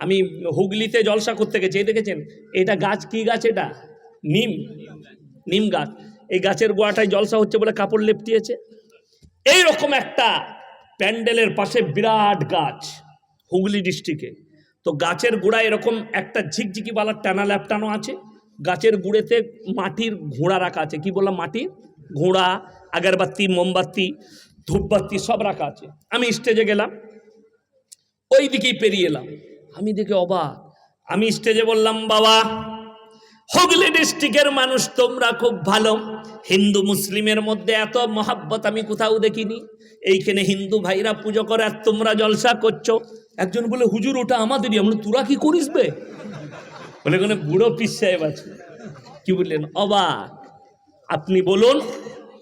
আমি হুগলিতে জলসা করতে গেছি, এই দেখেছেন? এটা গাছ কি গাছ এটা? নিম। নিম গাছ। এই গাছের গোড়াটায় জলসা হচ্ছে বলে কাপড় লেপটিয়েছে। এইরকম একটা প্যান্ডেলের পাশে বিরাট গাছ হুগলি ডিস্ট্রিক্টে। তো গাছের গোড়ায় এরকম একটা ঝিকঝিকি বালার টানা ল্যাপটানো আছে। গাছের গুড়েতে মাটির ঘোড়া রাখা আছে। কি বললাম? মাটির ঘোড়া, আগরবাতি, মোমবাতি, ধূপবাতি সব রাখা আছে। আমি স্টেজে গেলাম। ওই দিকেই পেরিয়ে এলাম। আমি দেখে অবাক। আমি স্টেজে বললাম, বাবা, হুগলি ডিস্ট্রিক্টের মানুষ তোমরা খুব ভালো। হিন্দু মুসলিমের মধ্যে এত মহাব্বত আমি কোথাও দেখিনি। এইখানে হিন্দু ভাইরা পুজো করে আর তোমরা জলসা করছ। একজন বলে, হুজুর, ওটা আমাদেরই। আমরা তোরা কি করিস বে? বলে কোনো বুড়ো পিস সাহেব আছে। কি বললেন? অবাক। আপনি বলুন,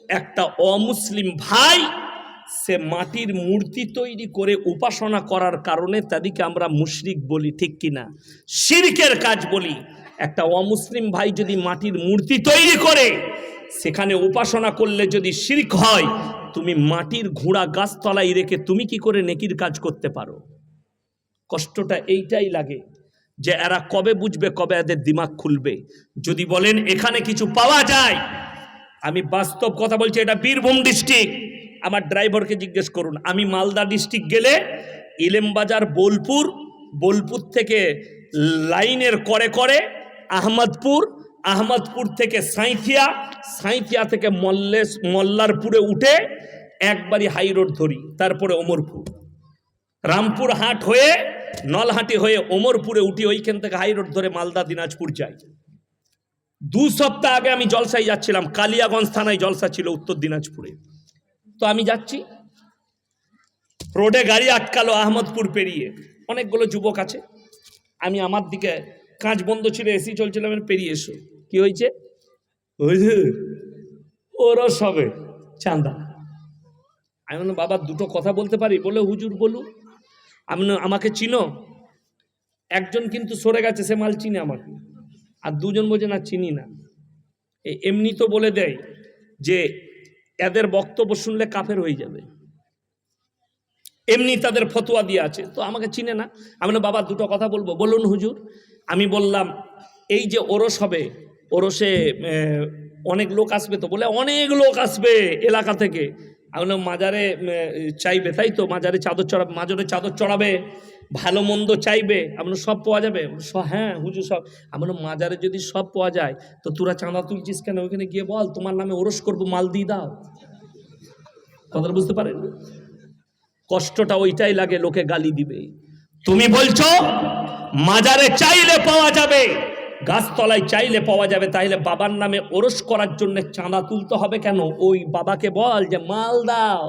একটা অমুসলিম ভাই সে মাটির মূর্তি তৈরি করে উপাসনা করার কারণে তাদেরকে আমরা মুশরিক বলি, ঠিক কিনা? শিরকের কাজ বলি। একটা অমুসলিম ভাই যদি মাটির মূর্তি তৈরি করে, সেখানে উপাসনা করলে যদি শিরক হয়, তুমি মাটির ঘোড়া গাছতলায় রেখে তুমি কি করে নেকির কাজ করতে পারো? কষ্টটা এইটাই লাগে যে এরা কবে বুঝবে, কবে এদের দিমাগ খুলবে। যদি বলেন, এখানে কিছু পাওয়া যায়? আমি বাস্তব কথা বলছি, এটা বীরভূম ডিস্ট্রিক্ট আমার ড্রাইভারকে জিজ্ঞেস করুন, আমি মালদা ডিস্ট্রিক্ট গেলে ইলেমবাজার, বোলপুর বোলপুর থেকে লাইনের করে করে আহমদপুর আহমদপুর থেকে সাঁইথিয়া সাঁইথিয়া থেকে মল্লেশ, মল্লারপুরে উঠে একবারই হাই রোড ধরি, তারপরে ওমরপুর। রামপুর হাট হয়ে, নলহাটি হয়ে ওমরপুরে উঠি, ওইখান থেকে হাই রোড ধরে মালদা, দিনাজপুর যাই। দু সপ্তাহ আগে আমি জলসায় যাচ্ছিলাম, কালিয়াগঞ্জ থানায় জলসা ছিল উত্তর দিনাজপুরে। তো আমি যাচ্ছি। রোডে গাড়ি আটকালো আহমদপুর পেরিয়ে। অনেকগুলো যুবক আছে। আমি আমার দিকে কাঁচ বন্ধ ছিল এসি চলছিল আমি পেরিয়ে এসো। কি হয়েছে? ওরা সবে চাঁদা আমি বললাম বাবা দুটো কথা বলতে পারি? বলে হুজুর বলুন আমি আমাকে চিনো? একজন কিন্তু সরে গেছে সে মাল চিনে আমাকে। আর দুজন বোঝে না চিনি না। এমনি তো বলে দেয় যে এদের বক্তব্য শুনলে কাফের হয়ে যাবে। এমনি তাদের ফতোয়া দিয়ে আছে। তো আমাকে চিনে না। আমি না বাবা, দুটো কথা বলব। বলুন, হুজুর, আমি বললাম, এই যে ওরস হবে, ওরসে অনেক লোক আসবে তো? বলে, অনেক লোক আসবে এলাকা থেকে। আমি মাজারে চাইবে, তাই তো? মাজারে চাদর চড়াবে মাজারে চাদর চড়াবে? ভালো মন্দ চাইবে? আপনার সব পাওয়া যাবে? হ্যাঁ হুজুর সব। আমার মাজারে যদি সব পাওয়া যায়, তো তোরা চাঁদা তুলছিস কেন? ওইখানে গিয়ে বল, তোমার নামে ওরস করব, মাল দিয়ে দাও। কথাটা বুঝতে পারেন? কষ্টটা ওইটাই লাগে, লোকে গালি দিবে। তুমি বলছো, মাজারে চাইলে পাওয়া যাবে, গাছতলায় চাইলে পাওয়া যাবে, তাইলে বাবার নামে ওরস করার জন্য চাঁদা তুলতে হবে কেন? ওই বাবাকে বল যে, মাল দাও,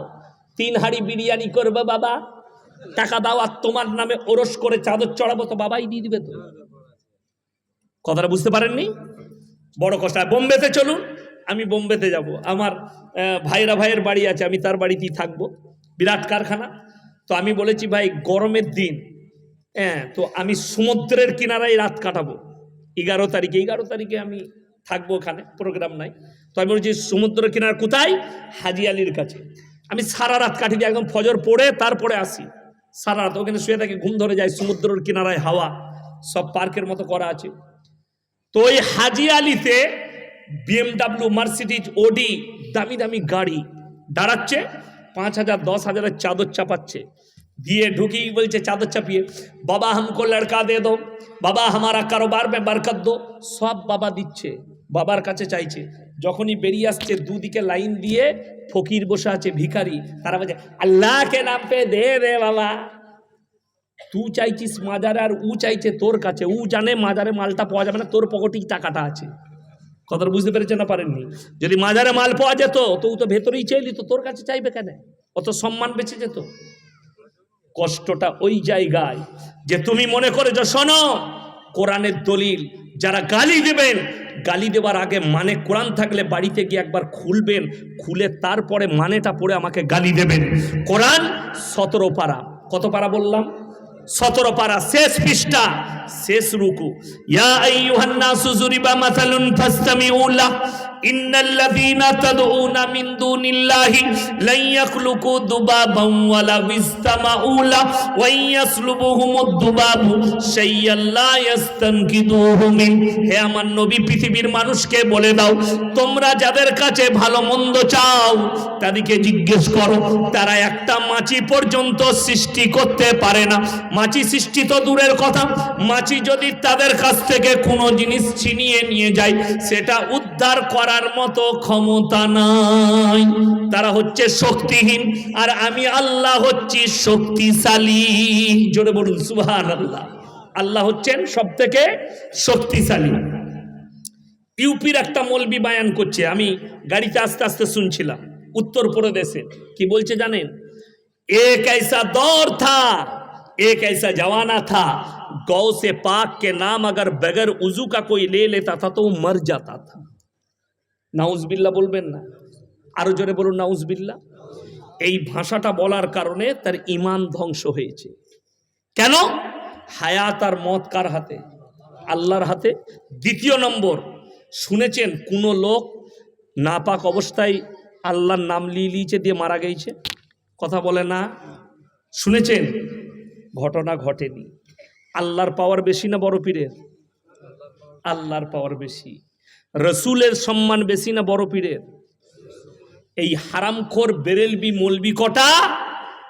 তিন হাড়ি বিরিয়ানি করবে বাবা। টাকা দাও আর তোমার নামে ওরস করে চাদর চড়াবো তো বাবাই দিয়ে দিবে তো। কথাটা বুঝতে পারেননি? বড় কষ্ট বোম্বেতে চলুন, আমি বোম্বেতে যাব। আমার ভাইরা ভাইয়ের বাড়ি আছে, আমি তার বাড়িতেই থাকব। বিরাট কারখানা। তো আমি বলেছি, ভাই, গরমের দিন হ্যাঁ তো আমি সমুদ্রের কিনারায় রাত কাটাবো। এগারো তারিখে এগারো তারিখে আমি থাকব ওখানে প্রোগ্রাম নাই। তো আমি বলছি সমুদ্র কিনার কোথায়? হাজি আলির কাছে। আমি সারা রাত কাটি দিই একদম ফজর পড়ে তারপরে আসি। সারা রাত ওখানে শুয়ে থাকে, ঘুম ধরে যায় সমুদ্রের কিনারায় হাওয়া, সব পার্কের মতো করা আছে। তো ওই হাজি আলিতে বিএমডাব্লিউ মার্সিডিজ ওডি দামি দামি গাড়ি দাঁড়াচ্ছে, পাঁচ হাজার, দশ হাজারের চাদর চাপাচ্ছে। দিয়ে ঢুকি, বলছে চাদর চাপিয়ে, বাবা হামকো লড়কা দে দো, বাবা আমার কারোবার মে বরকত দো। সব বাবা দিচ্ছে, বাবার কাছে চাইছে। যখনই বেরিয়ে আসছে দুদিকে লাইন দিয়ে ফকির বসে আছে, ভিখারি। তারা বলছে, আল্লাহকে নাম পে দে দে বাবা। তুই চাইছিস মাজারে আর উ চাইছে তোর কাছে। উ জানে মাজারে মালটা পাওয়া যাবে না, তোর পকেটেই টাকাটা আছে। কথাটা বুঝতে পেরেছে না পারেননি? যদি মাজারে মাল পাওয়া যেত, তো তো ভেতরেই চাইলি তো তোর কাছে চাইবে কেন? অত সম্মান বেঁচে যেত? কষ্টটা ওই জায়গায় যে তুমি মনে করে যে শোনো, কোরআনের দলিল যারা গালি দেবেন, গালি দেবার আগে মানে কোরআন থাকলে বাড়িতে গিয়ে একবার খুলবেন, খুলে তারপরে মানেটা পড়ে আমাকে গালি দেবেন। কোরআন সতেরো পারা। কত পারা বললাম? সতেরো পারা, শেষ পৃষ্ঠা। শেষ রুকু। ইয়া আইয়ুহান নাসু মাসালুন ফাসতামিউ ইন্নাল্লাযীনা তাদউনা মিন দুনিল্লাহি লা ইয়াখলুকু ওয়া ইয়াসলুবুহুমুদ দুবাবু লা মিন। হে আমার নবী, পৃথিবীর মানুষকে বলে দাও, তোমরা যাদের কাছে ভালো মন্দ চাও, তাদেরকে জিজ্ঞেস করো, তারা একটা মাছি পর্যন্ত সৃষ্টি করতে পারে না। মাছি সৃষ্টি তো দূরের কথা মাছি যদি তাদের কাছ থেকে কোনো জিনিস ছিনিয়ে নিয়ে যায় সেটা উদ্ধার করার মতো ক্ষমতা নাই তারা হচ্ছে শক্তিহীন আর আমি আল্লাহ হচ্ছি শক্তিশালী জোরে বলুন সুবহান আল্লাহ আল্লাহ হচ্ছেন সব থেকে শক্তিশালী ইউপির একটা মলবি বায়ান করছে আমি গাড়িতে আস্তে আস্তে শুনছিলাম উত্তরপ্রদেশে কি বলছে জানেন एक ऐसा दौर था एक ऐसा जमाना था गौ से पाक के नाम अगर बगैर उजू का कोई ले लेता था तो वो मर जाता था নাউজবিল্লা বলবেন না আরো জোরে বলুন নাউজবিল্লা এই ভাষাটা বলার কারণে তার ইমান ধ্বংস হয়েছে কেন হায়াত আর মত কার হাতে আল্লাহর হাতে দ্বিতীয় নম্বর শুনেছেন কোনো লোক নাপাক অবস্থায় আল্লাহর নাম লিয়ে লিয়েছে দিয়ে মারা গেছে কথা বলে না শুনেছেন ঘটনা ঘটেনি আল্লাহর পাওয়ার বেশি না বড় পীরের? আল্লাহর পাওয়ার বেশি। রসুলের সম্মান বেশি না বড় পীরের? এই হারামখোর বেরেলবি মলবি কটা?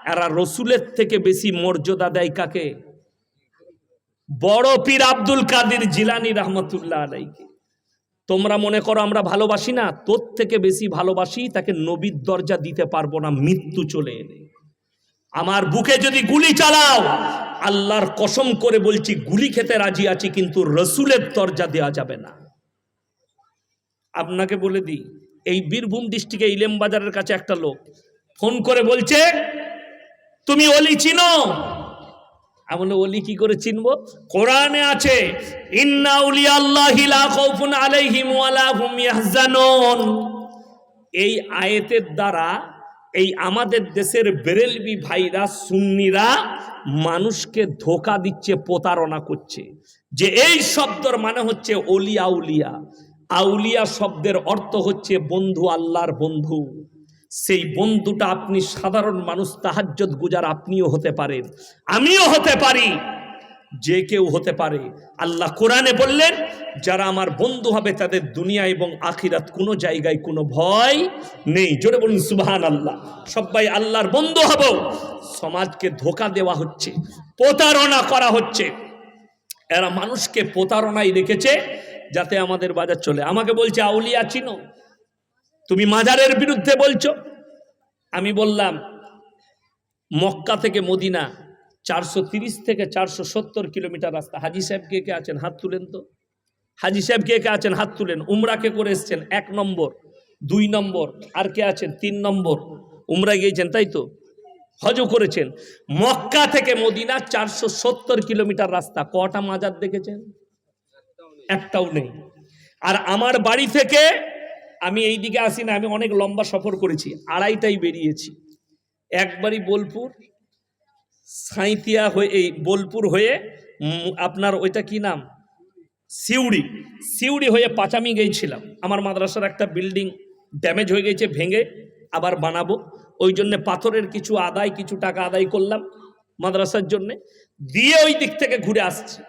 এরা রসুলের থেকে বেশি মর্যাদা দেয় কাকে? বড় পীর আব্দুল কাদির জিলানি রহমতুল্লাহ আলাইকে তোমরা মনে করো আমরা ভালোবাসি না? তোর থেকে বেশি ভালোবাসি, তাকে নবীর দরজা দিতে পারব না, মৃত্যু চলে এলে। আমার বুকে যদি গুলি চালাও আল্লাহর কসম করে বলছি, গুলি খেতে রাজি আছি, কিন্তু রসুলের দরজা দেওয়া যাবে না। আপনাকে বলে দিই, এই বীরভূম ডিস্ট্রিক্টে ইলেম বাজারের কাছে একটা লোক ফোন করে বলছে, তুমি অলি চিনো? আমি অলি কি করে চিনবো? কোরআনে আছে এই আয়েতের দ্বারা এই আমাদের দেশের বেরেলবি ভাইরা, সুন্নিরা মানুষকে ধোকা দিচ্ছে, প্রতারণা করছে। যে এই শব্দর মানে হচ্ছে অলি আউলিয়া আউলিয়া শব্দের অর্থ হচ্ছে বন্ধু, আল্লাহর বন্ধু। সেই বন্ধুটা আপনি সাধারণ মানুষ তাহাজ্জত গুজার আপনিও হতে পারেন। আমিও হতে পারি। যে কেউ হতে পারে। আল্লাহ কোরআনে বললেন, যারা আমার বন্ধু হবে তাদের দুনিয়া এবং আখিরাত কোনো জায়গায় কোনো ভয় নেই। জোরে বলুন সুবহান আল্লাহ সবাই আল্লাহর বন্ধু হব। সমাজকে ধোকা দেওয়া হচ্ছে, প্রতারণা করা হচ্ছে। এরা মানুষকে প্রতারণায় রেখেছে যাতে আমাদের বাজার চলে। আমাকে বলছে, আউলিয়া, চিনো? তুমি মাজারের বিরুদ্ধে বলছো? আমি বললাম, মক্কা থেকে মদিনা চারশো থেকে চারশো সত্তর কিলোমিটার রাস্তা। হাজি সাহেব কে কে আছেন? হাত তুলেন তো। হাজি সাহেব কে কে আছেন? হাত তুলেন। উমরা কে করে এসছেন? এক নম্বর। দুই নম্বর। আর কে আছেন? তিন নম্বর। উমরা গিয়েছেন, তাই তো? হজও করেছেন। মক্কা থেকে মদিনা চারশো সত্তর কিলোমিটার রাস্তা। কটা মাজার দেখেছেন? একটাও নেই। আর আমার বাড়ি থেকে আমি এই দিকে আসি না, আমি অনেক লম্বা সফর করেছি। আড়াইটাই বেরিয়েছি। একবারই বোলপুর সাঁইতিয়া হয়ে, এই বোলপুর হয়ে আপনার ওইটা কি নাম? সিউড়ি। সিউড়ি হয়ে পাচামি গিয়েছিলাম আমার মাদ্রাসার একটা বিল্ডিং ড্যামেজ হয়ে গেছে, ভেঙে আবার বানাবো। ওই জন্যে পাথরের কিছু আদায়, কিছু টাকা আদায় করলাম মাদ্রাসার জন্যে। দিয়ে ওই দিক থেকে ঘুরে আসছি।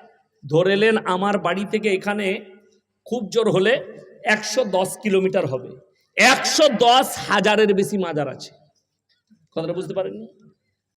ধরেলেন আমার বাড়ি থেকে এখানে খুব জোর হলে একশো দশ কিলোমিটার হবে। একশো দশ হাজারের বেশি মাজার আছে। কথাটা বুঝতে পারেননি?